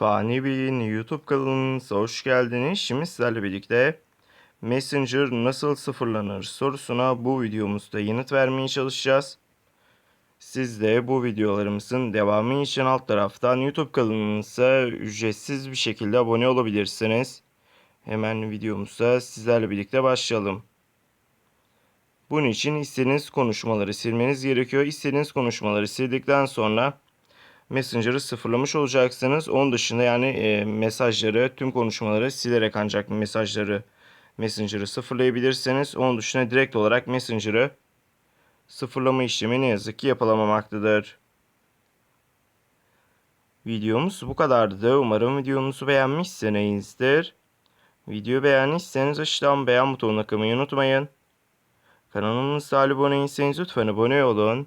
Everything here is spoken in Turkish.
Fani Bey'in YouTube kanalımıza hoş geldiniz. Şimdi sizlerle birlikte Messenger nasıl sıfırlanır sorusuna bu videomuzda yanıt vermeye çalışacağız. Siz de bu videolarımızın devamı için alt taraftan YouTube kanalımıza ücretsiz bir şekilde abone olabilirsiniz. Hemen videomuza sizlerle birlikte başlayalım. Bunun için istediğiniz konuşmaları silmeniz gerekiyor. İstediğiniz konuşmaları sildikten sonra Messenger'ı sıfırlamış olacaksınız. Onun dışında yani e, mesajları, tüm konuşmaları silerek ancak mesajları Messenger'ı sıfırlayabilirsiniz. Onun dışında direkt olarak Messenger'ı sıfırlama işlemi ne yazık ki yapılamamaktadır. Videomuz bu kadardı. Umarım videomuzu beğenmişsinizdir. Videoyu beğendiyseniz aşağıdan beğen butonuna kılmayı unutmayın. Kanalımıza abone değilseniz lütfen abone olun.